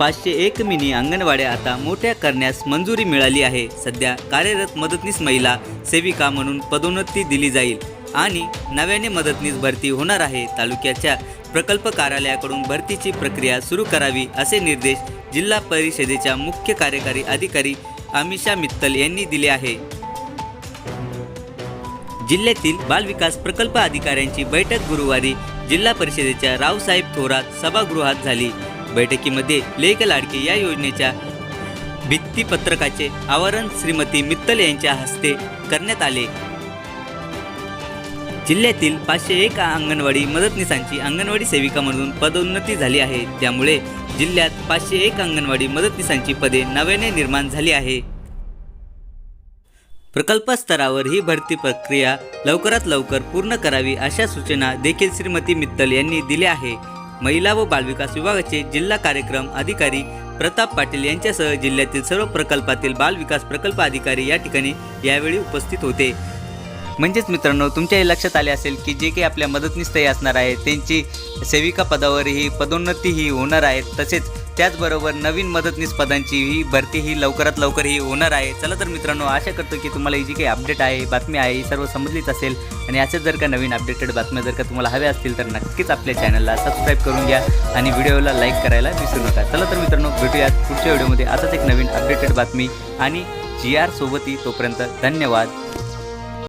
पाचशे एक मिनी अंगणवाड्या आता मोठ्या करण्यास मंजुरी मिळाली आहे. सध्या कार्यरत मदतनीस महिला सेविका म्हणून पदोन्नती दिली जाईल आणि नव्याने मदतनीस भरती होणार आहे. तालुक्याच्या प्रकल्प कार्यालयाकडून भरतीची प्रक्रिया सुरू करावी असे निर्देश जिल्हा परिषदेच्या मुख्य कार्यकारी अधिकारी अमिषा मित्तल यांनी दिले आहे. जिल्ह्यातील बालविकास प्रकल्प अधिकाऱ्यांची बैठक गुरुवारी जिल्हा परिषदेच्या रावसाहेब थोरात सभागृहात झाली. बैठकीमध्ये लेख लाडके या योजनेच्या भित्तीपत्रकाचे आवरण श्रीमती मित्तल यांच्या हस्ते करण्यात आले. जिल्ह्यातील पाचशे एक अंगणवाडी मदतनीसांची अंगणवाडी सेविका म्हणून पदोन्नती झाली आहे. त्यामुळे जिल्ह्यात पाचशे एक अंगणवाडी मदतनीसांची पदे नव्याने निर्माण झाली आहे. प्रकल्प स्तरावर ही भरती प्रक्रिया लवकरात लवकर पूर्ण करावी अशा सूचना देखील श्रीमती मित्तल यांनी दिल्या आहे. महिला व बालविकास विभागाचे जिल्हा कार्यक्रम अधिकारी प्रताप पाटील यांच्यासह जिल्ह्यातील सर्व प्रकल्पातील बालविकास प्रकल्प अधिकारी या ठिकाणी यावेळी उपस्थित होते. म्हणजेच मित्रांनो तुमच्याही लक्षात आले असेल की जे काही आपल्या मदतनीस असणार आहे त्यांची सेविका पदावर ही पदोन्नती ही होणार आहे तसेच त्याचबरोबर नवीन मदतनीस पदांची ही भरती ही लवकरात लवकर ही होणार आहे. चला तर मित्रांनो आशा करतो की तुम्हाला ही जी काही अपडेट आहे बातमी आहे ही सर्व समजलीच असेल. आणि असेच जर का नवीन अपडेटेड बातम्या जर का तुम्हाला हव्या असतील तर नक्कीच आपल्या चॅनलला सबस्क्राईब करून घ्या आणि व्हिडिओला लाईक करायला विसरू नका. चला तर मित्रांनो भेटूयात पुढच्या व्हिडिओमध्ये असंच एक नवीन अपडेटेड बातमी आणि जी आर सोबती तोपर्यंत धन्यवाद.